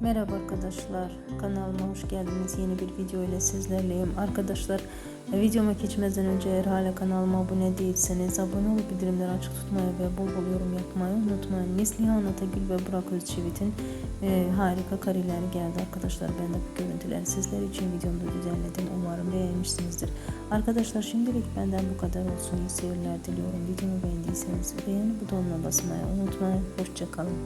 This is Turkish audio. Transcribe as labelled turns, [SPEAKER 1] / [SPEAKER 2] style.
[SPEAKER 1] Merhaba arkadaşlar kanalıma hoş geldiniz. Yeni bir video ile sizlerleyim. Arkadaşlar videoma geçmeden önce eğer hala kanalıma abone değilseniz abone olup bildirimleri açık tutmayı ve bol bol yorum yapmayı unutmayın. Neslihan Atagül ve Burak Özçivit'in e, harika kareleri geldi arkadaşlar. Ben de bu görüntüleri sizler için videomda düzenledim. Umarım beğenmişsinizdir. Arkadaşlar şimdilik benden bu kadar olsun. İyi seyirler diliyorum. Videomu beğendiyseniz beğeni butonuna basmayı unutmayın. Hoşçakalın